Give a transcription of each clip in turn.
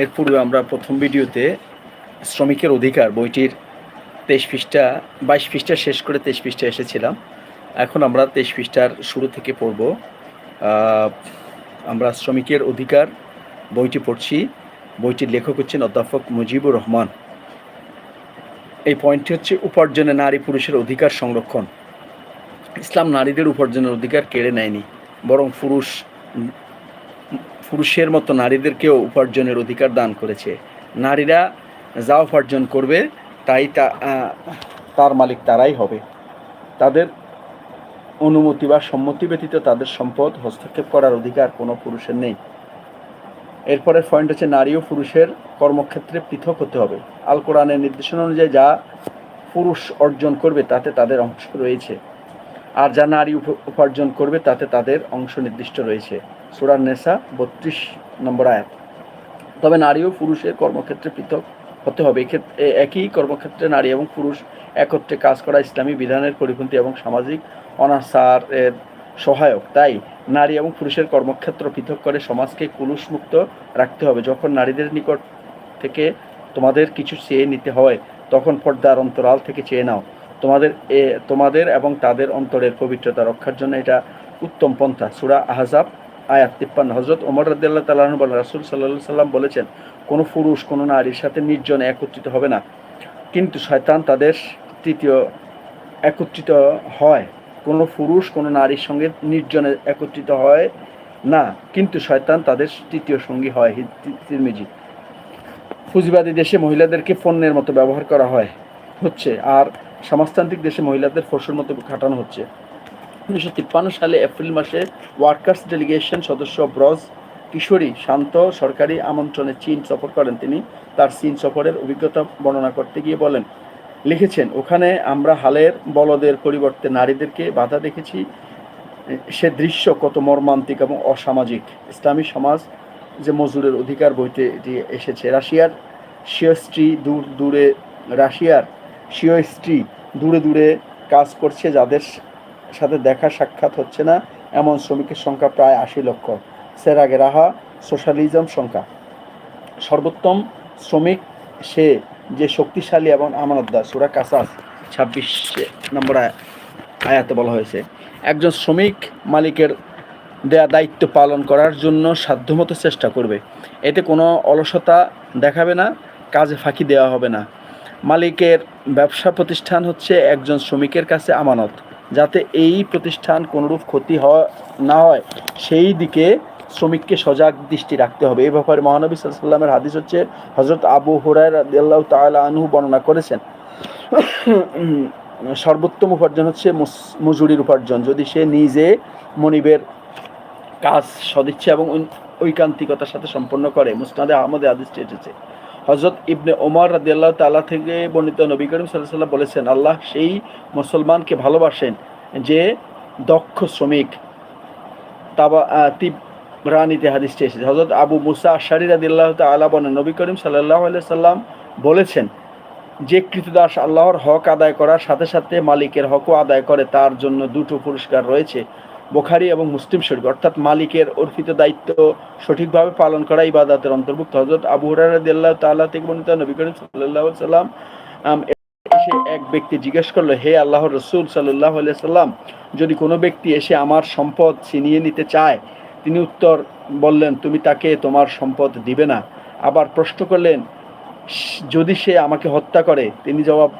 এর পূর্বে আমরা প্রথম ভিডিওতে শ্রমিকের অধিকার, বইটির তেইশ পৃষ্ঠা, বাইশ পৃষ্ঠা শেষ করে তেইশ পৃষ্ঠা এসেছিলাম। এখন আমরা তেইশ পৃষ্ঠার শুরু থেকে পড়ব। আমরা শ্রমিকের অধিকার, বইটি পড়ছি। বইটির লেখক হচ্ছেন অধ্যাপক মুজিবুর রহমান। এই পয়েন্টটি হচ্ছে উপার্জনে নারী পুরুষের অধিকার সংরক্ষণ। ইসলাম নারীদের উপার্জনের অধিকার কেড়ে নেয়নি, বরং পুরুষ পুরুষের মতো নারীদেরকেও উপার্জনের অধিকার দান করেছে। নারীরা যা উপার্জন করবে, তাই তা তার মালিক তারাই হবে। তাদের অনুমতি বা সম্মতি ব্যতীত তাদের সম্পদ হস্তক্ষেপ করার অধিকার কোনো পুরুষের নেই। এরপরের পয়েন্ট হচ্ছে নারী ও পুরুষের কর্মক্ষেত্রে পৃথক হতে হবে। আল কোরআনের নির্দেশনা অনুযায়ী যা পুরুষ অর্জন করবে, তাতে তাদের অংশ রয়েছে। আর যা নারী উপ- উপার্জন করবে, তাতে তাদের অংশ নির্দিষ্ট রয়েছে। সুরার নেশা বত্রিশ নম্বর আয়াত। তবে নারী ও পুরুষের কর্মক্ষেত্রে পৃথক হতে হবে। এক্ষেত্রে একই কর্মক্ষেত্রে নারী এবং পুরুষ একত্রে কাজ করা ইসলামী বিধানের পরিপন্থী এবং সামাজিক অনাচারের সহায়ক। তাই নারী এবং পুরুষের কর্মক্ষেত্র পৃথক করে সমাজকে কুলুষমুক্ত রাখতে হবে। যখন নারীদের নিকট থেকে তোমাদের কিছু চেয়ে নিতে হয়, তখন পর্দার অন্তরাল থেকে চেয়ে নাও। তোমাদের এ তোমাদের এবং তাদের অন্তরের পবিত্রতা রক্ষার জন্য এটা উত্তম পন্থা। সুরা আহজাব আয়াত তিপ্পান্ন। হজরত ওমর রাদিয়াল্লাহ তালাহ বলেন, রাসুল সাল্লাহ সাল্লাম বলেছেন, কোনো পুরুষ, কোনো নারীর সাথে নির্জনে একত্রিত হবে না। কিন্তু শয়তান তাদের তৃতীয় একত্রিত হয়। কোনো পুরুষ, কোনো নারীর সঙ্গে নির্জনে একত্রিত হয় না। কিন্তু শয়তান তাদের তৃতীয় সঙ্গী হয় তিরমিজি। পুঁজিবাদী দেশে মহিলাদেরকে পণ্যের মতো ব্যবহার করা হয়, হচ্ছে। আর সমাজতান্ত্রিক দেশে মহিলাদের ফসল মতো খাটানো হচ্ছে। উনিশশো তিপ্পান্ন সালে এপ্রিল মাসে ওয়ার্কার্স ডেলিগেশন সদস্য ব্রজ কিশোরী শান্ত সরকারি আমন্ত্রণে চীন সফর করেন তিনি। তার চীন সফরের অভিজ্ঞতা বর্ণনা করতে গিয়ে বলেন, লিখেছেন, ওখানে আমরা হালের বলদের পরিবর্তে নারীদেরকে বাধা দেখেছি। সে দৃশ্য কত মর্মান্তিক এবং অসামাজিক। ইসলামী সমাজ যে মজুরের অধিকার বইতে এটি এসেছে। রাশিয়ার শিয় স্ত্রী দূর দূরে, রাশিয়ার শিয় স্ত্রী দূরে দূরে কাজ করছে যাদের সাথে দেখা সাক্ষাৎ হচ্ছে না, এমন শ্রমিকের সংখ্যা প্রায় আশি লক্ষ। সেরাগে রাহা, সোশ্যালিজম সংখ্যা। সর্বোত্তম শ্রমিক সে যে শক্তিশালী এবং আমানতদার, সুরা কাসাস ছাব্বিশ নম্বর আয়া- আয়াতে বলা হয়েছে। একজন শ্রমিক মালিকের দেয়া দায়িত্ব পালন করার জন্য সাধ্যমতো চেষ্টা করবে। এতে কোনো অলসতা দেখাবে না, কাজে ফাঁকি দেওয়া হবে না। মালিকের ব্যবসা প্রতিষ্ঠান হচ্ছে একজন শ্রমিকের কাছে আমানত। যাতে এই প্রতিষ্ঠান কোনোরূপ ক্ষতি হয় না হয়। সেই দিকে শ্রমিককে সজাগ দৃষ্টি রাখতে হবে। এই ব্যাপারে মহানবী সাল্লামের হাদিস হচ্ছে হজরত আবু হুরায় রাদিয়াল্লাহু তাআলা আনহু বর্ণনা করেছেন সর্বোত্তম উপার্জন হচ্ছে মজুরির উপার্জন। যদি সে নিজে মনিবের কাজ সদিচ্ছা এবং ঐকান্তিকতার সাথে সম্পন্ন করে, মুসনাদে আহমদে আদিসটি এসেছে। হজরত ইবনে ওমর রাদিয়াল্লাহু তাআলা থেকে বর্ণিত নবী করিম আলাইহি ওয়াসাল্লাম বলেছেন, আল্লাহ সেই মুসলমানকে ভালোবাসেন যে দক্ষ শ্রমিক। তাবা তিবরানিতে হাদিসটি এসেছে। হজরত আবু মুসা আশারি রাদিয়াল্লাহু তাআলা বলেন নবী করিম আলাইহি সাল্লাম বলেছেন, যে কৃতদাস আল্লাহর হক আদায় করার সাথে সাথে মালিকের হকও আদায় করে, তার জন্য দুটো পুরস্কার রয়েছে। বোখারি এবং মুসলিম শরীফ। অর্থাৎ মালিকের অর্পিত দায়িত্ব সঠিকভাবে পালন করা ইবাদতের অন্তর্ভুক্ত। হজরত আবু হুরায়রা তাআলা থেকে বর্ণিত নবী করিম আলাইহি সাল্লাম এসে এক ব্যক্তি জিজ্ঞেস করল, হে আল্লাহ রসুল সাল্লাহ সাল্লাম যদি কোনো ব্যক্তি এসে আমার সম্পদ ছিনিয়ে নিতে চায়? তিনি উত্তর বললেন, তুমি তাকে তোমার সম্পদ দিবে না। আবার প্রশ্ন করলেন, যদি সে আমাকে হত্যা করে? তিনি জবাব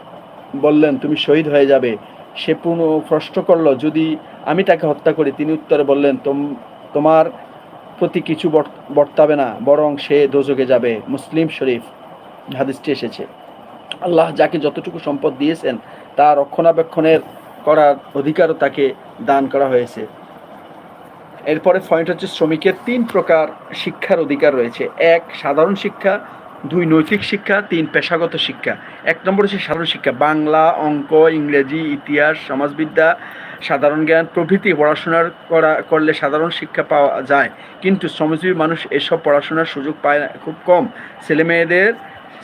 বললেন, তুমি শহীদ হয়ে যাবে। সে পুনঃ প্রশ্ন করল, যদি আমি তাকে হত্যা করি, তিনি উত্তরে বললেন, তোম, তোমার প্রতি কিছু বর্ত- বর্তাবে না, বরং সে দোজকে যাবে। মুসলিম শরীফ, হাদিসটি এসেছে। আল্লাহ যাকে যতটুকু সম্পদ দিয়েছেন তা রক্ষণাবেক্ষণের করার অধিকারও তাকে দান করা হয়েছে। এরপরে পয়েন্ট হচ্ছে শ্রমিকের তিন প্রকার শিক্ষার অধিকার রয়েছে। এক, সাধারণ শিক্ষা, দুই, নৈতিক শিক্ষা, তিন, পেশাগত শিক্ষা। এক নম্বর হচ্ছে সাধারণ শিক্ষা, বাংলা, অঙ্ক, ইংরেজি, ইতিহাস, সমাজবিদ্যা সাধারণ জ্ঞান, প্রভৃতি পড়াশোনার করা, করলে সাধারণ শিক্ষা পাওয়া যায়। কিন্তু শ্রমজীবী মানুষ এসব পড়াশোনার সুযোগ পায় না, খুব কম। ছেলেমেয়েদের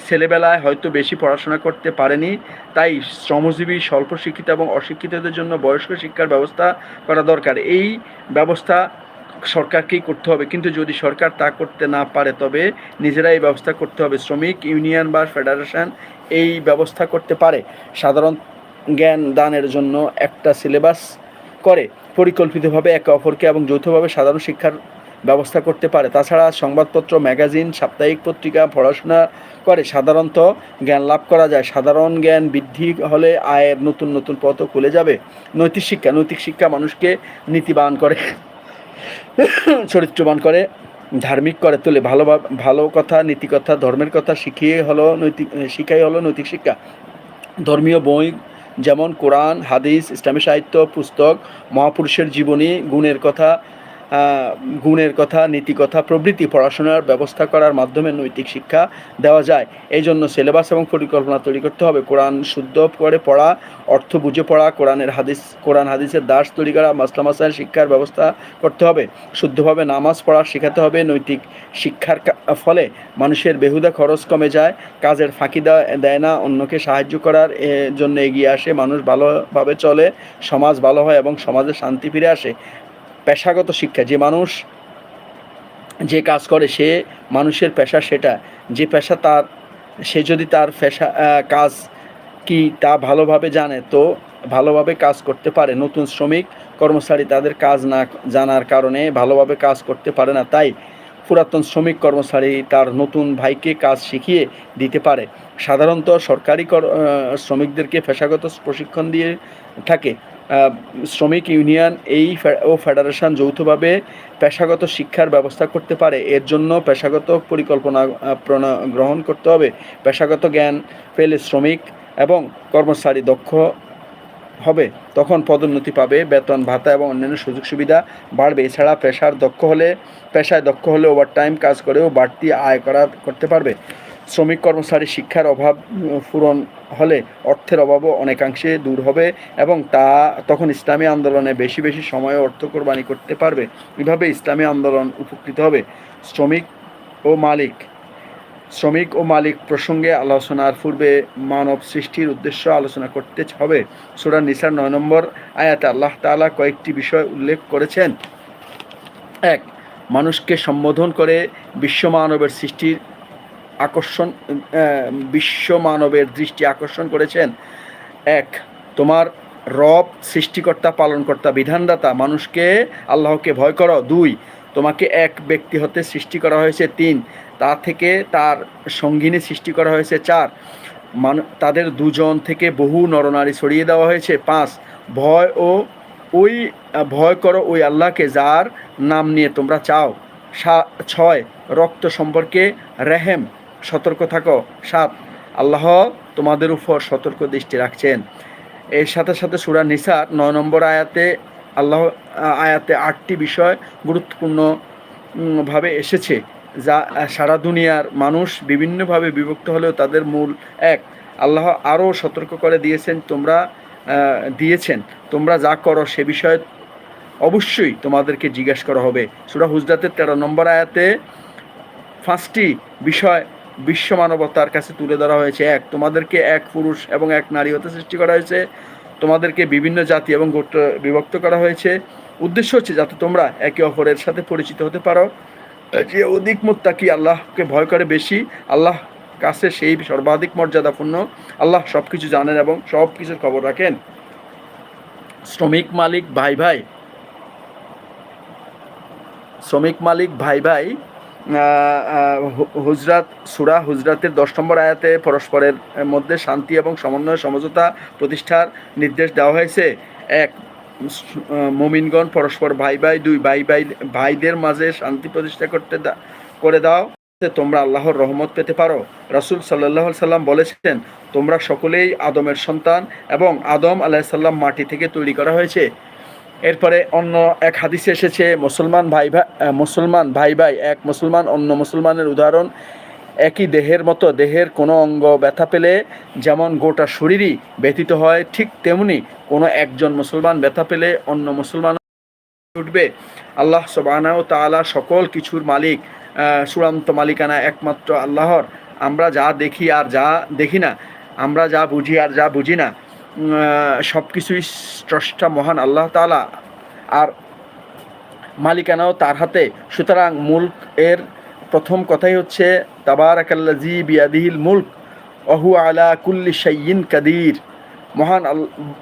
ছেলেবেলায় হয়তো বেশি পড়াশোনা করতে পারেনি, তাই শ্রমজীবী স্বল্প শিক্ষিত এবং অশিক্ষিতদের জন্য বয়স্ক শিক্ষার ব্যবস্থা করা দরকার। এই ব্যবস্থা সরকারকেই করতে হবে। কিন্তু যদি সরকার তা করতে না পারে, তবে নিজেরাই ব্যবস্থা করতে হবে। শ্রমিক ইউনিয়ন বা ফেডারেশন এই ব্যবস্থা করতে পারে। সাধারণ জ্ঞান দানের জন্য একটা সিলেবাস করে। পরিকল্পিতভাবে একে অপরকে এবং যৌথভাবে সাধারণ শিক্ষার ব্যবস্থা করতে পারে। তাছাড়া সংবাদপত্র, ম্যাগাজিন, সাপ্তাহিক পত্রিকা, পড়াশোনা করে সাধারণত জ্ঞান লাভ করা যায়। সাধারণ জ্ঞান বৃদ্ধি হলে আয়ের নতুন নতুন পথ খুলে যাবে। নৈতিক শিক্ষা নৈতিক শিক্ষা মানুষকে নীতিবান করে, চরিত্রবান করে, ধার্মিক করে তোলে। ভালো ভালো কথা নীতি কথা ধর্মের কথা শিখিয়ে হলো নৈতিক, শিখাই হলো নৈতিক শিক্ষা। ধর্মীয় বই যেমন কোরআন হাদিস ইসলামী সাহিত্য পুস্তক মহাপুরুষের জীবনী গুণের কথা গুণের কথা, নীতি কথা, প্রভৃতি পড়াশোনার ব্যবস্থা করার মাধ্যমে নৈতিক শিক্ষা দেওয়া যায়। এই জন্য সিলেবাস এবং পরিকল্পনা তৈরি করতে হবে। কোরআন শুদ্ধ করে পড়া, অর্থ বুঝে পড়া, কোরআনের হাদিস, কোরআন হাদিসের দাস তৈরি করা, মাসলা মাসাইল শিক্ষার ব্যবস্থা করতে হবে। শুদ্ধভাবে নামাজ পড়া শেখাতে হবে। নৈতিক শিক্ষার ফলে মানুষের বেহুদা খরচ কমে যায়। কাজের ফাঁকি দেয় না অন্যকে সাহায্য করার জন্য এগিয়ে আসে। মানুষ ভালোভাবে চলে, সমাজ ভালো হয় এবং সমাজে শান্তি ফিরে আসে। পেশাগত শিক্ষা, যে মানুষ যে কাজ করে সে মানুষের পেশা সেটা, যে পেশা তার, সে যদি তার পেশা কাজ কি তা ভালোভাবে জানে তো ভালোভাবে কাজ করতে পারে। নতুন শ্রমিক, কর্মচারী তাদের কাজ না জানার কারণে ভালোভাবে কাজ করতে পারে না। তাই পুরাতন শ্রমিক, কর্মচারী তার নতুন ভাইকে কাজ শিখিয়ে দিতে পারে। সাধারণত সরকারি কর- শ্রমিকদেরকে পেশাগত প্রশিক্ষণ দিয়ে থাকে। শ্রমিক ইউনিয়ন, এই ও ফেডারেশন যৌথভাবে পেশাগত শিক্ষার ব্যবস্থা করতে পারে। এর জন্য পেশাগত পরিকল্পনা গ্রহণ করতে হবে। পেশাগত জ্ঞান পেলে শ্রমিক এবং কর্মচারী দক্ষ হবে। তখন পদোন্নতি পাবে। বেতন, ভাতা এবং অন্যান্য সুযোগ সুবিধা বাড়বে। এছাড়া পেশার দক্ষ হলে, পেশায় দক্ষ হলে ওভারটাইম কাজ করেও বাড়তি আয় করা করতে পারবে। শ্রমিক কর্মচারী শিক্ষার অভাব পূরণ হলে অর্থের অভাবও অনেকাংশে দূর হবে এবং তা তখন ইসলামী আন্দোলনে বেশি বেশি সময় অর্থ কোরবানি করতে পারবে। এভাবে ইসলামী আন্দোলন উপকৃত হবে। শ্রমিক ও মালিক, শ্রমিক ও মালিক প্রসঙ্গে আলোচনার পূর্বে মানব সৃষ্টির উদ্দেশ্য আলোচনা করতে হবে। সুরা নিসার নয় নম্বর আয়াতে আল্লাহ তাআলা কয়েকটি বিষয় উল্লেখ করেছেন। এক, মানুষকে সম্বোধন করে বিশ্ব মানবের সৃষ্টির আকর্ষণ বিশ্ব মানবের দৃষ্টি আকর্ষণ করেছেন। এক, তোমার রব, সৃষ্টিকর্তা, পালনকর্তা, বিধানদাতা, মানুষকে আল্লাহকে ভয় করো। দুই, তোমাকে এক ব্যক্তি হতে সৃষ্টি করা হয়েছে। তিন, তা থেকে তার সঙ্গিনী সৃষ্টি করা হয়েছে। চার, মান, তাদের দুজন থেকে বহু নরনারী ছড়িয়ে দেওয়া হয়েছে। পাঁচ, ভয় ও ওই, ভয় করো ওই আল্লাহকে যার নাম নিয়ে তোমরা চাও। ছয়, রক্ত সম্পর্কে রেহেম সতর্ক থাকো। সাত, আল্লাহ তোমাদের উপর সতর্ক দৃষ্টি রাখছেন। এর সাথে সাথে সুরা নিসার নয় নম্বর আয়াতে আল্লাহ আয়াতে আটটি বিষয় গুরুত্বপূর্ণ ভাবে এসেছে, যা সারা দুনিয়ার মানুষ বিভিন্নভাবে বিভক্ত হলেও তাদের মূল এক। আল্লাহ আরও সতর্ক করে দিয়েছেন, তোমরা দিয়েছেন, তোমরা যা করো সে বিষয়ে অবশ্যই তোমাদেরকে জিজ্ঞেস করা হবে। সুরা হুজরাতের তেরো নম্বর আয়াতে পাঁচটি বিষয় বিশ্ব মানবতার কাছে তুলে ধরা হয়েছে এক। তোমাদেরকে এক পুরুষ এবং এক নারী হতে সৃষ্টি করা হয়েছে। তোমাদেরকে বিভিন্ন জাতি এবং গোত্র বিভক্ত করা হয়েছে। উদ্দেশ্য হচ্ছে যাতে তোমরা একে অপরের সাথে পরিচিত হতে পারো। যে অধিক মুত্তাকি আল্লাহকে ভয় করে বেশি, আল্লাহ কাছে সেই সর্বাধিক মর্যাদাপূর্ণ। আল্লাহ সব কিছু জানেন এবং সব কিছুর খবর রাখেন। শ্রমিক মালিক ভাই ভাই। শ্রমিক মালিক ভাই ভাই হুজরাত, সুরা হুজরাতের দশ নম্বর আয়াতে পরস্পরের মধ্যে শান্তি এবং সমন্বয়, সমঝোতা প্রতিষ্ঠার নির্দেশ দেওয়া হয়েছে। এক, মুমিনগণ পরস্পর ভাই ভাই, দুই ভাই ভাই, ভাইদের মাঝে শান্তি প্রতিষ্ঠা করতে করে দাও। তোমরা আল্লাহর রহমত পেতে পারো। রাসূল সাল্লাহ সাল্লাম বলেছেন, তোমরা সকলেই আদমের সন্তান এবং আদম আলাইসাল্লাম মাটি থেকে তৈরি করা হয়েছে। এরপরে অন্য এক হাদিসে এসেছে, মুসলমান ভাই ভাই মুসলমান ভাই ভাই, এক মুসলমান অন্য মুসলমানের উদাহরণ, একই দেহের মতো, দেহের কোনো অঙ্গ ব্যথা পেলে যেমন গোটা শরীরই ব্যথিত হয়, ঠিক তেমনি কোনো একজন মুসলমান ব্যথা পেলে অন্য মুসলমান উঠবে। আল্লাহ সবানাও তাআলা সকল কিছুর মালিক চূড়ান্ত মালিকানা একমাত্র আল্লাহর। আমরা যা দেখি আর যা দেখি না, আমরা যা বুঝি আর যা বুঝি না সব কিছুই স্রষ্টা মহান আল্লাহ তাআলা। আর মালিকানাও তার হাতে। সুতরাং মুল্ক এর প্রথম কথাই হচ্ছে তাবারাকাল্লাজি বিয়াদিহিল মুল্ক অহু আলা কুল্লি শাইয়িন কাদির। মহান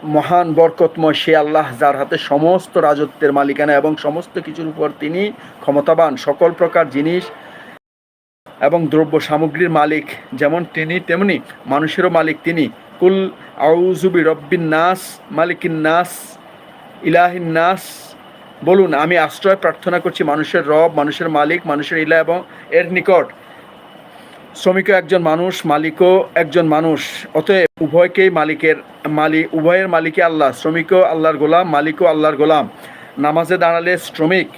মহান বরকতময় সে আল্লাহ যার হাতে সমস্ত রাজত্বের মালিকানা এবং সমস্ত কিছুর উপর তিনি ক্ষমতাবান। সকল প্রকার জিনিস এবং দ্রব্য সামগ্রীর মালিক যেমন তিনি, তেমনি মানুষেরও মালিক তিনি। কুল আউজুবি রব্বিন নাস, মালিকিন নাস, ইলাহিন নাস। বলুন, আমি আশ্রয় প্রার্থনা করছি মানুষের রব, মানুষের মালিক, মানুষের ইলা এবং এর নিকট। শ্রমিকও একজন মানুষ, মালিকও একজন মানুষ। অতএব উভয়কেই মালিকের মালিক উভয়ের মালিকই আল্লাহ, শ্রমিকও আল্লাহর গোলাম, মালিকও আল্লাহর গোলাম। নামাজে দাঁড়ালে শ্রমিক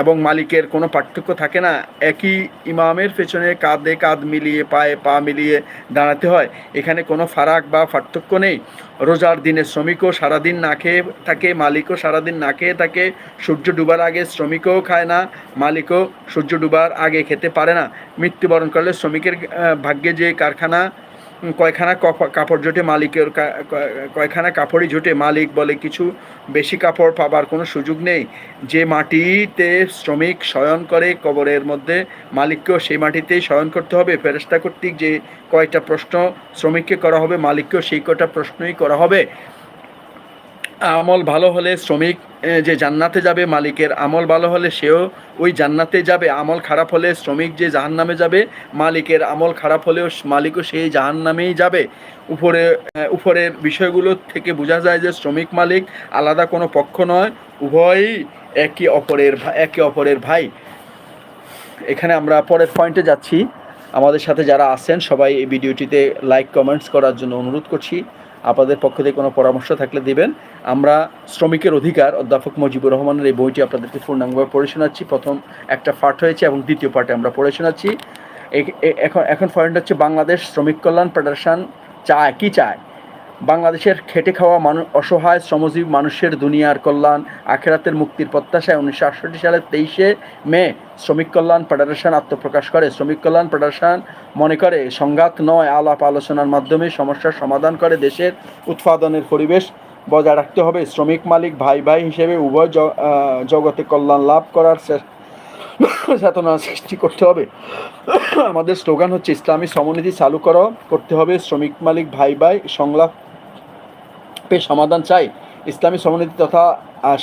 এবং মালিকের কোনো পার্থক্য থাকে না। একই ইমামের পেছনে কাঁধে কাঁধ মিলিয়ে, পায়ে পা মিলিয়ে দাঁড়াতে হয়। এখানে কোনো ফারাক বা পার্থক্য নেই। রোজার দিনে শ্রমিকও সারাদিন না খেয়ে থাকে, মালিকও সারাদিন না খেয়ে থাকে। সূর্য ডুবার আগে শ্রমিকও খায় না, মালিকও সূর্য ডুবার আগে খেতে পারে না। মৃত্যুবরণ করলে শ্রমিকের ভাগ্যে যে কারখানা কয়খানা কপ- কাপড় জোটে মালিকের কয়খানা কাপড়ই জোটে মালিক বলে কিছু বেশি কাপড় পাবার কোনো সুযোগ নেই। যে মাটিতে শ্রমিক শয়ন করে কবরের মধ্যে, মালিককেও সেই মাটিতেই শয়ন করতে হবে। ফেরেস্তা কর্তৃক যে কয়টা প্রশ্ন শ্রমিককে করা হবে, মালিককেও সেই কটা প্রশ্নই করা হবে। আমল ভালো হলে শ্রমিক যে জান্নাতে যাবে মালিকের আমল ভালো হলে সেও ওই জান্নাতে যাবে। আমল খারাপ হলে শ্রমিক যে জাহান্নামে যাবে, মালিকের আমল খারাপ হলেও মালিকও সেই জাহান নামেই যাবে। উপরে উপরের বিষয়গুলো থেকে বোঝা যায় যে শ্রমিক মালিক আলাদা কোনো পক্ষ নয়, উভয়ই একে অপরের একে অপরের ভাই। এখানে আমরা পরের পয়েন্টে যাচ্ছি। আমাদের সাথে যারা আছেন, সবাই এই ভিডিওটিতে লাইক, কমেন্টস করার জন্য অনুরোধ করছি। আপনাদের পক্ষ থেকে কোনো পরামর্শ থাকলে দিবেন। আমরা শ্রমিকের অধিকার, অধ্যাপক মুজিবুর রহমানের এই বইটি আপনাদেরকে পূর্ণাঙ্গভাবে পড়ে শোনাচ্ছি। প্রথম একটা পার্ট হয়েছে এবং দ্বিতীয় পার্টে আমরা পড়ে শোনাচ্ছি। এখন এখন পয়েন্ট হচ্ছে বাংলাদেশ শ্রমিক কল্যাণ ফেডারেশন চায়, কি চায়? বাংলাদেশের খেটে খাওয়া মানুষ অসহায় শ্রমজীবী মানুষের দুনিয়ার কল্যাণ, আখেরাতের মুক্তির প্রত্যাশায় উনিশশো আটষট্টি সালের তেইশে মে শ্রমিক কল্যাণ ফেডারেশন আত্মপ্রকাশ করে। শ্রমিক কল্যাণ ফেডারেশন মনে করে, সংঘাত নয়, আলাপ আলোচনার মাধ্যমে সমস্যার সমাধান করে দেশের উৎপাদনের পরিবেশ বজায় রাখতে হবে। শ্রমিক মালিক ভাই ভাই হিসেবে উভয় জগতে কল্যাণ লাভ করার চেতনা সৃষ্টি করতে হবে। আমাদের স্লোগান হচ্ছে, ইসলামী সমনীতি চালু করো, করতে হবে। শ্রমিক মালিক ভাই ভাই সংলাপে সমাধান চাই, ইসলামী সমনীতি তথা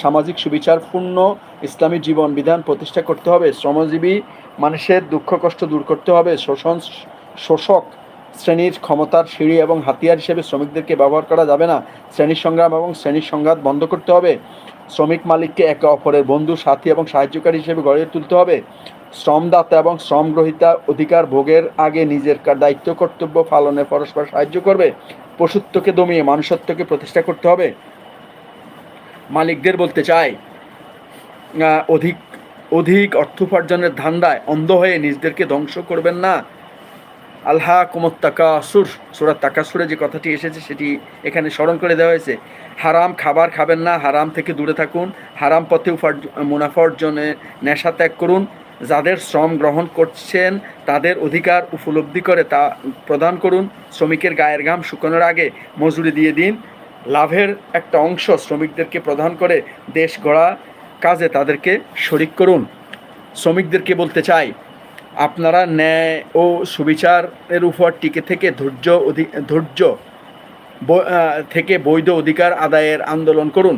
সামাজিক সুবিচারপূর্ণ ইসলামী জীবন বিধান প্রতিষ্ঠা করতে হবে। শ্রমজীবী মানুষের দুঃখ কষ্ট দূর করতে হবে। শোষণ, শোষক শ্রেণির ক্ষমতার সিঁড়ি এবং হাতিয়ার হিসেবে শ্রমিকদেরকে ব্যবহার করা যাবে না। শ্রেণির সংগ্রাম এবং শ্রেণির সংঘাত বন্ধ করতে হবে। শ্রমিক মালিককে একে অপরের বন্ধু, সাথী এবং সাহায্যকারী হিসেবে গড়ে তুলতে হবে। শ্রমদাতা এবং শ্রম গ্রহীতা অধিকার ভোগের আগে নিজের দায়িত্ব, কর্তব্য পালনে পরস্পর সাহায্য করবে। পশুত্বকে দমিয়ে মানুষত্বকে প্রতিষ্ঠা করতে হবে। মালিকদের বলতে চাই অধিক অধিক অর্থ উপার্জনের ধান্দায় অন্ধ হয়ে নিজদেরকে ধ্বংস করবেন না। আল্লাহ কুমত তাকাসুর সুরাত তাকাসুরে যে কথাটি এসেছে সেটি এখানে স্মরণ করে দেওয়া হয়েছে। হারাম খাবার খাবেন না, হারাম থেকে দূরে থাকুন, হারাম পথে উপার্জ মুনাফা অর্জনে নেশা ত্যাগ করুন যাদের শ্রম গ্রহণ করছেন, তাদের অধিকার উপলব্ধি করে তা প্রদান করুন। শ্রমিকের গায়ের ঘাম শুকানোর আগে মজুরি দিয়ে দিন। লাভের একটা অংশ শ্রমিকদেরকে প্রদান করে দেশ গড়া কাজে তাদেরকে শরিক করুন। শ্রমিকদেরকে বলতে চাই, আপনারা ন্যায় ও সুবিচারের উপর টিকে থেকে ধৈর্য ধৈর্য থেকে বৈধ অধিকার আদায়ের আন্দোলন করুন।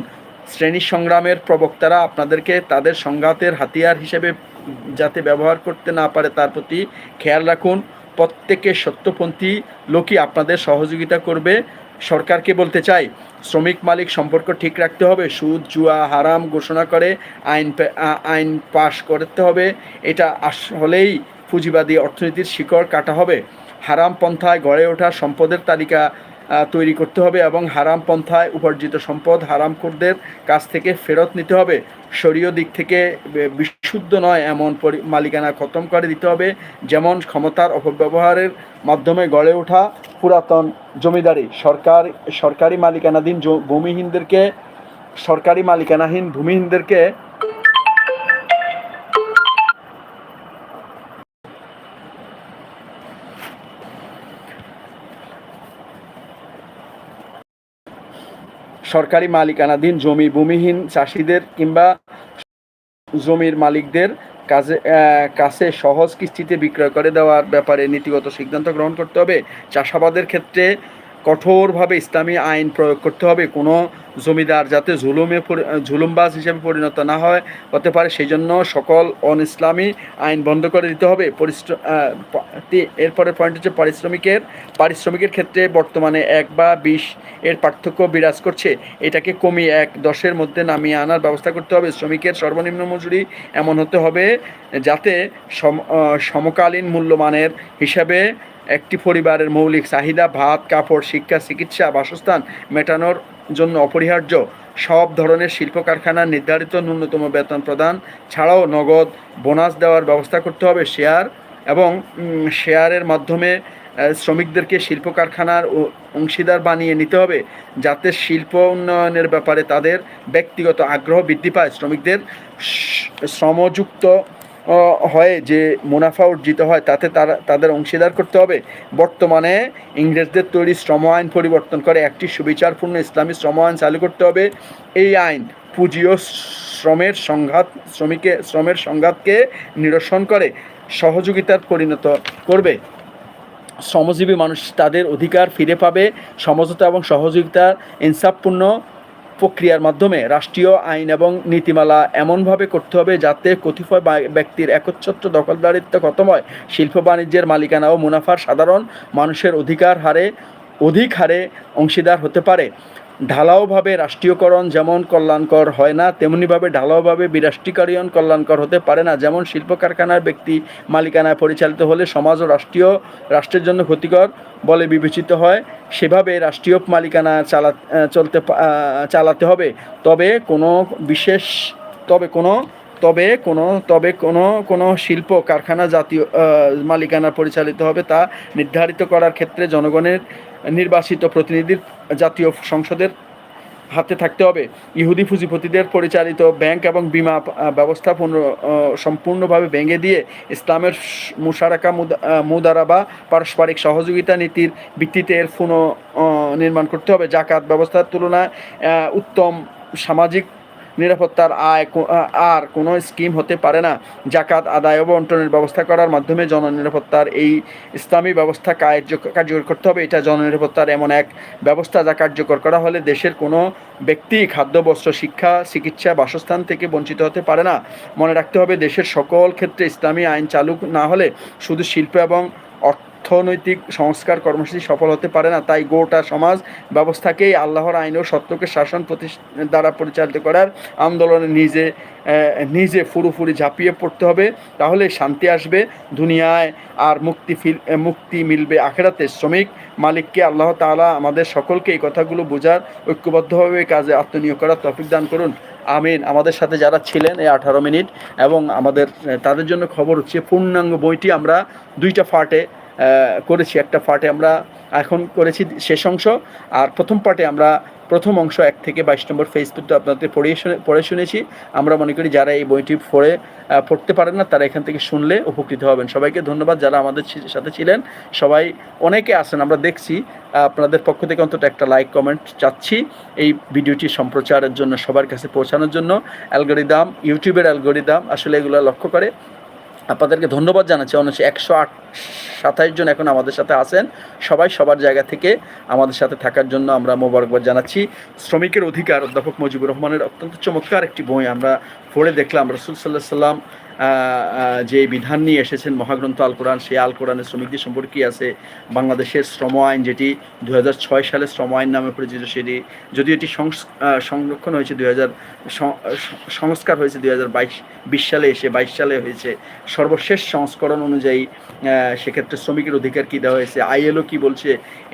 শ্রেণি সংগ্রামের প্রবক্তারা আপনাদেরকে তাদের সংঘাতের হাতিয়ার হিসেবে যাতে ব্যবহার করতে না পারে তার প্রতি খেয়াল রাখুন। প্রত্যেকে সত্যপন্থী লোকই আপনাদের সহযোগিতা করবে। সরকারকে বলতে চাই, শ্রমিক মালিক সম্পর্ক ঠিক রাখতে হবে, সুদ, জুয়া, হারাম ঘোষণা করে আইন আইন পাশ করতে হবে। এটা আসলেই পুঁজিবাদী অর্থনীতির শিকড় কাটা হবে। হারাম পন্থায় গড়ে ওঠা সম্পদের তালিকা তৈরি করতে হবে এবং হারাম পন্থায় উপার্জিত সম্পদ হারামখোরদের কাছ থেকে ফেরত নিতে হবে। শরীয় দিক থেকে বিশুদ্ধ নয় এমন মালিকানা খতম করে দিতে হবে। যেমন ক্ষমতার অপব্যবহারের মাধ্যমে গড়ে ওঠা পুরাতন জমিদারি। সরকার, সরকারি মালিকানাধীন ভূমিহীনদেরকে, সরকারি মালিকানাহীন ভূমিহীনদেরকে সরকারি মালিকানাধীন জমি ভূমিহীন চাষিদের কিংবা জমির মালিকদের কাজে কাছে সহজ কিস্তিতে বিক্রয় করে দেওয়ার ব্যাপারে নীতিগত সিদ্ধান্ত গ্রহণ করতে হবে। চাষাবাদের ক্ষেত্রে কঠোরভাবে ইসলামী আইন প্রয়োগ করতে হবে। কোনো জমিদার যাতে ঝুলুমে জুলুমবাজ হিসেবে পরিণত না হয়, হতে পারে সেই জন্য সকল অন ইসলামী আইন বন্ধ করে দিতে হবে। পরিশ্রম এরপরে পয়েন্ট হচ্ছে পারিশ্রমিকের। পারিশ্রমিকের ক্ষেত্রে বর্তমানে এক বা বিশ এর পার্থক্য বিরাজ করছে। এটাকে কমিয়ে এক দশের মধ্যে নামিয়ে আনার ব্যবস্থা করতে হবে। শ্রমিকের সর্বনিম্ন মজুরি এমন হতে হবে যাতে সম সমকালীন মূল্যমানের হিসাবে একটি পরিবারের মৌলিক চাহিদা, ভাত, কাপড়, শিক্ষা, চিকিৎসা, বাসস্থান মেটানোর জন্য অপরিহার্য। সব ধরনের শিল্প কারখানার নির্ধারিত ন্যূনতম বেতন প্রদান ছাড়াও নগদ বোনাস দেওয়ার ব্যবস্থা করতে হবে শেয়ার এবং শেয়ারের মাধ্যমে শ্রমিকদেরকে শিল্প কারখানার অংশীদার বানিয়ে নিতে হবে যাতে শিল্প উন্নয়নের ব্যাপারে তাদের ব্যক্তিগত আগ্রহ বৃদ্ধি পায়। শ্রমিকদের শ্রমযুক্ত হয়ে যে মুনাফা অর্জিত হয়, তাতে তারা, তাদের অংশীদার করতে হবে। বর্তমানে ইংরেজদের তৈরি শ্রম আইন পরিবর্তন করে একটি সুবিচারপূর্ণ ইসলামী শ্রম আইন চালু করতে হবে। এই আইন পুঁজি ও শ্রমের সংঘাত, শ্রমিকে, শ্রমের সংঘাতকে নিরসন করে, সহযোগিতার পরিণত করবে। শ্রমজীবী মানুষ তাদের অধিকার ফিরে পাবে। সমঝোতা এবং সহযোগিতার ইনসাফপূর্ণ প্রক্রিয়ার মাধ্যমে রাষ্ট্রীয় আইন এবং নীতিমালা এমনভাবে করতে হবে যাতে কতিপয় ব্যক্তির একচ্ছত্র দখলদারিত্ব খতম হয়। শিল্প বাণিজ্যের মালিকানা ও মুনাফার সাধারণ মানুষের অধিকার হারে অধিক হারে অংশীদার হতে পারে। ঢালাওভাবে রাষ্ট্রীয়করণ যেমন কল্যাণকর হয় না, তেমনিভাবে ঢালাওভাবে বিরাষ্ট্রীকরণ কল্যাণকর হতে পারে না। যেমন শিল্প কারখানার ব্যক্তি মালিকানায় পরিচালিত হলে সমাজ ও রাষ্ট্রীয়, রাষ্ট্রের জন্য ক্ষতিকর বলে বিবেচিত হয়। সেভাবে রাষ্ট্রীয় মালিকানা চালা চলতে চালাতে হবে। তবে কোনো বিশেষ, তবে কোনো তবে কোনো তবে কোনো কোনো শিল্প, কারখানা জাতীয় মালিকানা পরিচালিত হবে তা নির্ধারিত করার ক্ষেত্রে জনগণের নির্বাচিত প্রতিনিধির জাতীয় সংসদের হাতে থাকতে হবে। ইহুদি পুঁজিপতিদের পরিচালিত ব্যাংক এবং বিমা ব্যবস্থা সম্পূর্ণভাবে ভেঙে দিয়ে ইসলামের মুশারাকা মুদা- মুদারা বা পারস্পরিক সহযোগিতা নীতির ভিত্তিতে এর পুনঃ নির্মাণ করতে হবে। জাকাত ব্যবস্থার তুলনায় উত্তম সামাজিক নিরাপত্তার আয় আর কোনো স্কিম হতে পারে না। জাকাত আদায় ও বন্টনের ব্যবস্থা করার মাধ্যমে জননিরাপত্তার এই ইসলামী ব্যবস্থা কার্য- কার্যকর করতে হবে। এটা জননিরাপত্তার এমন এক ব্যবস্থা যা কার্যকর করা হলে দেশের কোনো ব্যক্তি খাদ্য, বস্ত্র, শিক্ষা, চিকিৎসা, বাসস্থান থেকে বঞ্চিত হতে পারে না। মনে রাখতে হবে, দেশের সকল ক্ষেত্রে ইসলামী আইন চালু না হলে শুধু শিল্প এবং অর্থনৈতিক সংস্কার কর্মসূচি সফল হতে পারে না, তাই গোটা সমাজ ব্যবস্থাকেই আল্লাহর আইন ও সত্যকে শাসন দ্বারা পরিচালিত করার আন্দোলনে নিজে নিজে ফুরুফুরি ঝাঁপিয়ে পড়তে হবে, তাহলে শান্তি আসবে, দুনিয়ায় আর মুক্তি ফিল মুক্তি মিলবে আখেরাতে শ্রমিক মালিককে আল্লাহ তাআলা আমাদের সকলকে এই কথাগুলো বোঝার ঐক্যবদ্ধভাবে কাজে আত্মনিয়োগ করার তফিক দান করুন। আমিন। আমাদের সাথে যারা ছিলেন এই আঠারো মিনিট এবং আমাদের তাদের জন্য খবর হচ্ছে, পূর্ণাঙ্গ বইটি আমরা দুইটা পার্টে করেছি। একটা পার্টে আমরা এখন করেছি শেষ অংশ। আর প্রথম পার্টে আমরা প্রথম অংশ এক থেকে বাইশ নম্বর ফেসবুক আপনাদের পড়ে শুনে পড়ে শুনেছি। আমরা মনে করি যারা এই বইটি পড়ে পড়তে পারেন না, তারা এখান থেকে শুনলে উপকৃত হবেন। সবাইকে ধন্যবাদ যারা আমাদের সাথে ছিলেন। সবাই অনেকে আছেন, আমরা দেখছি। আপনাদের পক্ষ থেকে অন্তত একটা লাইক কমেন্ট চাচ্ছি এই ভিডিওটি সম্প্রচারের জন্য, সবার কাছে পৌঁছানোর জন্য। অ্যালগোরিদাম, ইউটিউবের অ্যালগোরিদাম আসলে এগুলো লক্ষ্য করে। আপনাদেরকে ধন্যবাদ জানাচ্ছি। অনেক একশো আট, সাতাইশ জন এখন আমাদের সাথে আছেন। সবাই সবার জায়গা থেকে আমাদের সাথে থাকার জন্য আমরা মোবারকবাদ জানাচ্ছি। শ্রমিকের অধিকার অধ্যাপক মুজিবুর রহমানের অত্যন্ত চমৎকার একটি বই আমরা পড়ে দেখলাম, রসুল সাল্লাহ সাল্লাম যে বিধান নিয়ে এসেছেন মহাগ্রন্থ আল কোরআন, সেই আল কোরআনের শ্রমিকদের সম্পর্কে আছে? বাংলাদেশের শ্রম আইন যেটি দুই হাজার ছয় সালে শ্রম আইন নামে পরিচিত সেটি যদি এটি সংরক্ষণ হয়েছে দুই হাজার সংস্কার হয়েছে দুই হাজার বাইশ, বিশ সালে এসে বাইশ সালে হয়েছে। সর্বশেষ সংস্করণ অনুযায়ী সেক্ষেত্রে শ্রমিকের অধিকার কী দেওয়া হয়েছে? আইএলও কি বলছে?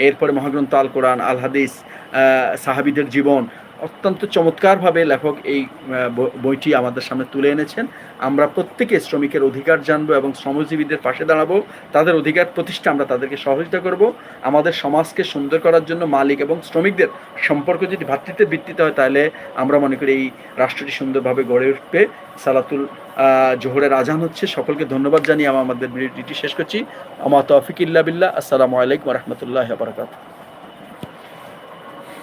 এরপরে মহাগ্রন্থ আল কোরআন, আল হাদিস সাহাবিদের জীবন অত্যন্ত চমৎকারভাবে লেখক এই বইটি আমাদের সামনে তুলে এনেছেন। আমরা প্রত্যেকে শ্রমিকের অধিকার জানব এবং শ্রমজীবীদের পাশে দাঁড়াবো। তাদের অধিকার প্রতিষ্ঠা আমরা তাদেরকে সহযোগিতা করব। আমাদের সমাজকে সুন্দর করার জন্য মালিক এবং শ্রমিকদের সম্পর্ক যদি ভ্রাতৃত্বের ভিত্তিতে হয়, তাহলে আমরা মনে করি এই রাষ্ট্রটি সুন্দরভাবে গড়ে উঠবে। সালাতুল জোহরের আজান হচ্ছে। সকলকে ধন্যবাদ জানিয়ে আমি আমাদের ভিডিওটি শেষ করছি। আমার তৌফিক ইল্লা বিল্লাহ। আসসালামু আলাইকুম রহমতুল্লাহ বারকাত